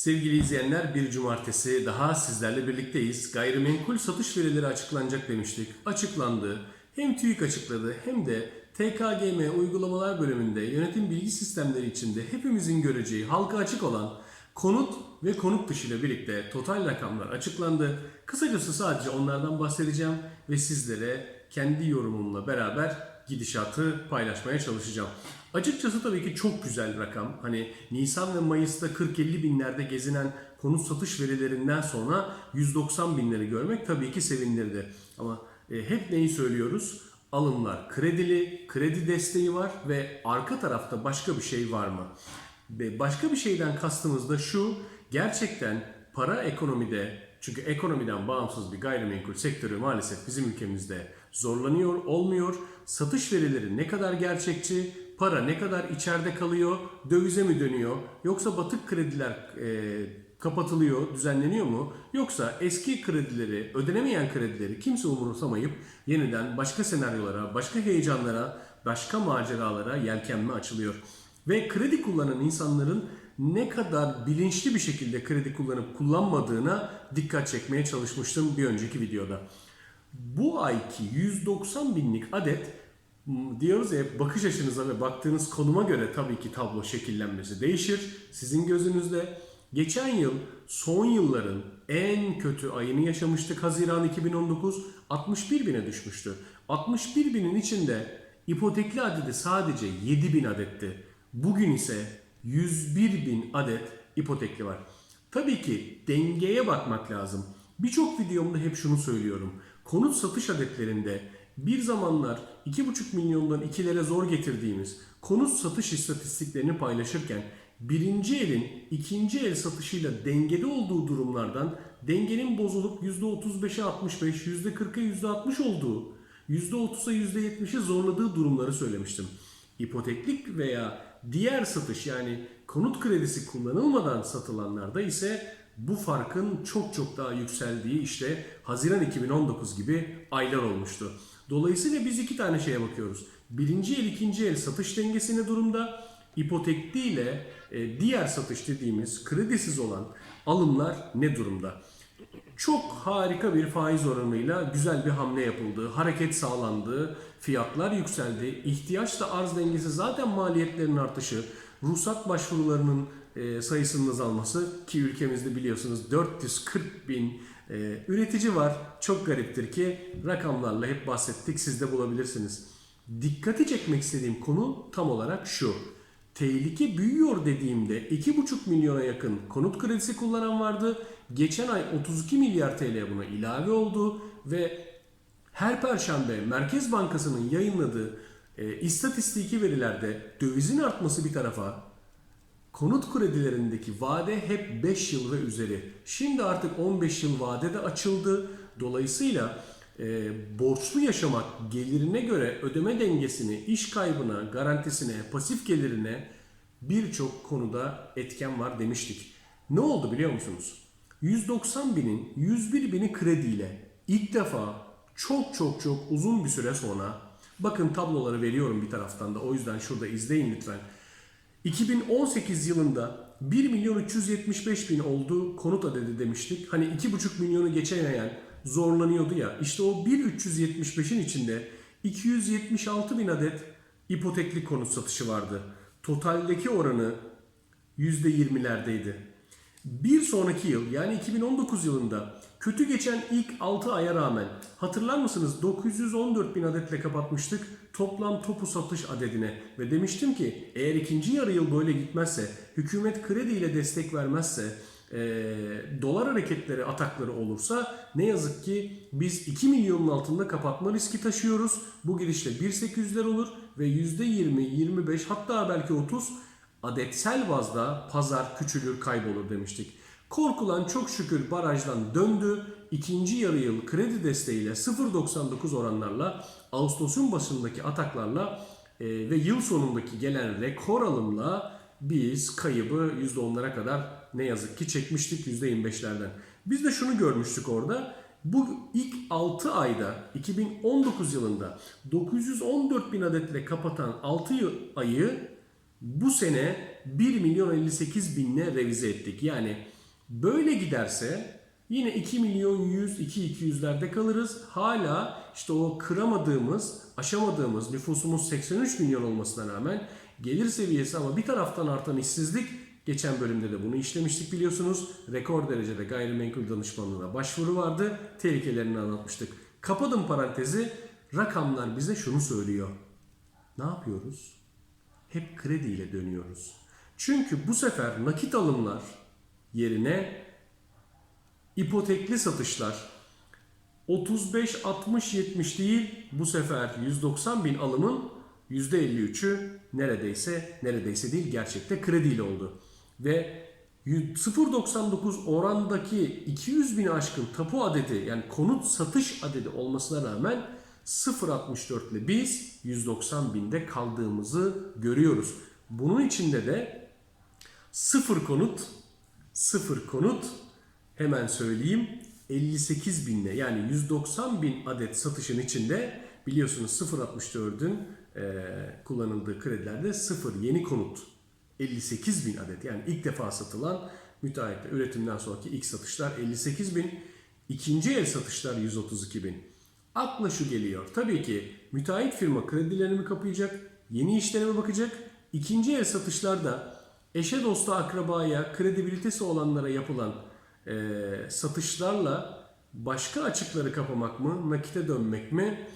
Sevgili izleyenler bir cumartesi daha sizlerle birlikteyiz. Gayrimenkul satış verileri açıklanacak demiştik. Açıklandı. Hem TÜİK açıkladı hem de TKGM uygulamalar bölümünde yönetim bilgi sistemleri içinde hepimizin göreceği halka açık olan konut ve konut dışı ile birlikte total rakamlar açıklandı. Kısacası sadece onlardan bahsedeceğim ve sizlere kendi yorumumla beraber gidişatı paylaşmaya çalışacağım. Açıkçası tabii ki çok güzel rakam. Hani Nisan ve Mayıs'ta 40-50 binlerde gezinen konut satış verilerinden sonra 190 binleri görmek tabii ki sevindirdi. Ama e, hep neyi söylüyoruz? Alımlar kredili, kredi desteği var ve arka tarafta başka bir şey var mı? Başka bir şeyden kastımız da şu, gerçekten para ekonomide, çünkü ekonomiden bağımsız bir gayrimenkul sektörü maalesef bizim ülkemizde zorlanıyor, olmuyor. Satış verileri ne kadar gerçekçi, para ne kadar içeride kalıyor, dövize mi dönüyor, yoksa batık krediler e, kapatılıyor, düzenleniyor mu? Yoksa eski kredileri, ödenemeyen kredileri kimse umursamayıp yeniden başka senaryolara, başka heyecanlara, başka maceralara yelkenme açılıyor. Ve kredi kullanan insanların ne kadar bilinçli bir şekilde kredi kullanıp kullanmadığına dikkat çekmeye çalışmıştım bir önceki videoda. Bu ayki 190 binlik adet diyoruz ya bakış açınıza ve baktığınız konuma göre tabii ki tablo şekillenmesi değişir. Sizin gözünüzde geçen yıl son yılların en kötü ayını yaşamıştık. Haziran 2019 61 bine düşmüştü. 61 binin içinde ipotekli adedi sadece 7 bin adetti. Bugün ise 101 bin adet ipotekli var. Tabii ki dengeye bakmak lazım. Birçok videomda hep şunu söylüyorum. Konut satış adetlerinde bir zamanlar 2,5 milyondan ikilere zor getirdiğimiz konut satış istatistiklerini paylaşırken birinci elin ikinci el satışıyla dengede olduğu durumlardan dengenin bozulup %35'e 65, %40'a %60 olduğu, %30'a %70'i zorladığı durumları söylemiştim. İpoteklik veya diğer satış yani konut kredisi kullanılmadan satılanlarda ise bu farkın çok çok daha yükseldiği işte Haziran 2019 gibi aylar olmuştu. Dolayısıyla biz iki tane şeye bakıyoruz. Birinci el ikinci el satış dengesi ne durumda? İpotekli ile e, diğer satış dediğimiz kredisiz olan alımlar ne durumda? Çok harika bir faiz oranıyla güzel bir hamle yapıldı. Hareket sağlandı, fiyatlar yükseldi. ihtiyaç da arz dengesi zaten maliyetlerin artışı, ruhsat başvurularının e, sayısının azalması ki ülkemizde biliyorsunuz 440 bin e, üretici var. Çok gariptir ki rakamlarla hep bahsettik siz de bulabilirsiniz. Dikkati çekmek istediğim konu tam olarak şu. Tehlike büyüyor dediğimde 2,5 milyona yakın konut kredisi kullanan vardı. Geçen ay 32 milyar TL buna ilave oldu ve her perşembe Merkez Bankası'nın yayınladığı e, istatistiki verilerde dövizin artması bir tarafa konut kredilerindeki vade hep 5 yıl ve üzeri. Şimdi artık 15 yıl vade de açıldı. Dolayısıyla e, borçlu yaşamak gelirine göre ödeme dengesini, iş kaybına, garantisine, pasif gelirine birçok konuda etken var demiştik. Ne oldu biliyor musunuz? 190 binin 101 bini krediyle ilk defa çok çok çok uzun bir süre sonra bakın tabloları veriyorum bir taraftan da o yüzden şurada izleyin lütfen. 2018 yılında 1 milyon 375 bin olduğu konut adedi demiştik. Hani 2,5 milyonu geçemeyen zorlanıyordu ya. İşte o 1.375'in içinde 276 bin adet ipotekli konut satışı vardı. Totaldeki oranı %20'lerdeydi. Bir sonraki yıl yani 2019 yılında kötü geçen ilk 6 aya rağmen hatırlar mısınız 914 bin adetle kapatmıştık toplam topu satış adedine ve demiştim ki eğer ikinci yarı yıl böyle gitmezse hükümet krediyle destek vermezse e, dolar hareketleri atakları olursa ne yazık ki biz 2 milyonun altında kapatma riski taşıyoruz. Bu gidişle 1.800'ler olur ve %20, 25 hatta belki 30 adetsel bazda pazar küçülür kaybolur demiştik. Korkulan çok şükür barajdan döndü. İkinci yarı yıl kredi desteğiyle 0.99 oranlarla Ağustos'un başındaki ataklarla e, ve yıl sonundaki gelen rekor alımla biz kaybı %10'lara kadar ne yazık ki çekmiştik %25'lerden. Biz de şunu görmüştük orada. Bu ilk 6 ayda 2019 yılında 914 bin adetle kapatan 6 ayı bu sene 1 milyon 58 binle revize ettik. Yani böyle giderse yine 2 milyon 100, 2 200'lerde kalırız. Hala işte o kıramadığımız, aşamadığımız nüfusumuz 83 milyon olmasına rağmen gelir seviyesi ama bir taraftan artan işsizlik Geçen bölümde de bunu işlemiştik biliyorsunuz. Rekor derecede gayrimenkul danışmanlığına başvuru vardı. Tehlikelerini anlatmıştık. Kapadım parantezi. Rakamlar bize şunu söylüyor. Ne yapıyoruz? Hep krediyle dönüyoruz. Çünkü bu sefer nakit alımlar yerine ipotekli satışlar 35 60 70 değil bu sefer 190 bin alımın %53'ü neredeyse neredeyse değil gerçekte krediyle oldu. Ve 0.99 orandaki 200 bin aşkın tapu adedi yani konut satış adedi olmasına rağmen 0.64 ile biz 190 binde kaldığımızı görüyoruz. Bunun içinde de sıfır konut, sıfır konut hemen söyleyeyim 58 binle yani 190 bin adet satışın içinde biliyorsunuz 0.64'ün e, kullanıldığı kredilerde sıfır yeni konut 58 bin adet. Yani ilk defa satılan müteahhitle üretimden sonraki ilk satışlar 58 bin ikinci el satışlar 132 bin. Akla şu geliyor tabii ki müteahhit firma kredilerini kapayacak yeni işlere mi bakacak? İkinci el satışlarda eşe dosta akrabaya kredibilitesi olanlara yapılan e, satışlarla başka açıkları kapamak mı nakite dönmek mi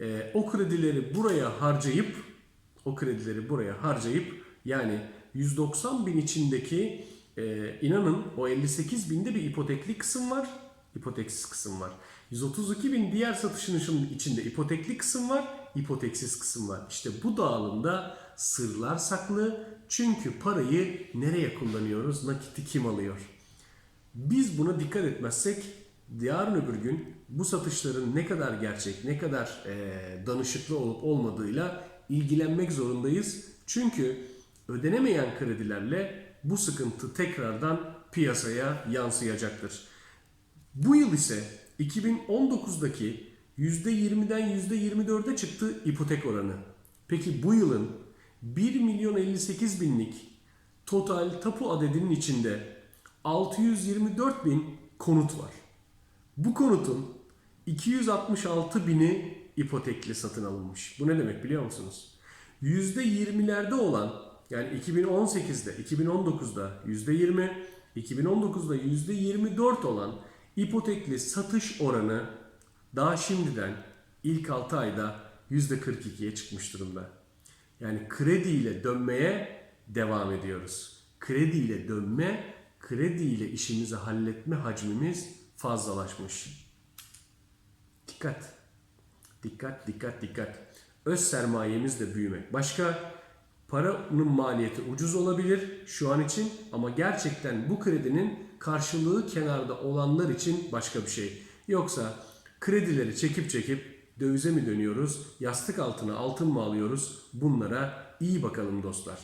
e, o kredileri buraya harcayıp o kredileri buraya harcayıp yani 190 bin içindeki e, inanın o 58 binde bir ipotekli kısım var, ipoteksiz kısım var. 132 bin diğer satışın içinde ipotekli kısım var, ipoteksiz kısım var. İşte bu dağılımda sırlar saklı. Çünkü parayı nereye kullanıyoruz, nakiti kim alıyor? Biz buna dikkat etmezsek yarın öbür gün bu satışların ne kadar gerçek, ne kadar e, danışıklı olup olmadığıyla ilgilenmek zorundayız. Çünkü ödenemeyen kredilerle bu sıkıntı tekrardan piyasaya yansıyacaktır. Bu yıl ise 2019'daki %20'den %24'e çıktı ipotek oranı. Peki bu yılın 1 milyon 58 binlik total tapu adedinin içinde 624 bin konut var. Bu konutun 266 bini ipotekli satın alınmış. Bu ne demek biliyor musunuz? %20'lerde olan yani 2018'de, 2019'da %20, 2019'da %24 olan ipotekli satış oranı daha şimdiden ilk 6 ayda %42'ye çıkmış durumda. Yani krediyle dönmeye devam ediyoruz. Krediyle dönme, krediyle işimizi halletme hacmimiz fazlalaşmış. Dikkat. Dikkat, dikkat, dikkat. Öz sermayemiz de büyümek. Başka paranın maliyeti ucuz olabilir şu an için ama gerçekten bu kredinin karşılığı kenarda olanlar için başka bir şey. Yoksa kredileri çekip çekip dövize mi dönüyoruz, yastık altına altın mı alıyoruz? Bunlara iyi bakalım dostlar.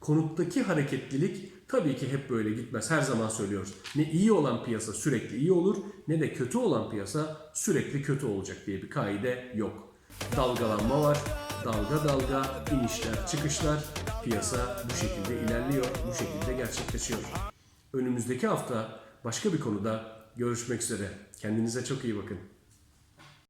Konuttaki hareketlilik tabii ki hep böyle gitmez. Her zaman söylüyoruz. Ne iyi olan piyasa sürekli iyi olur ne de kötü olan piyasa sürekli kötü olacak diye bir kaide yok. Dalgalanma var. Dalga dalga inişler çıkışlar. Piyasa bu şekilde ilerliyor. Bu şekilde gerçekleşiyor. Önümüzdeki hafta başka bir konuda görüşmek üzere. Kendinize çok iyi bakın.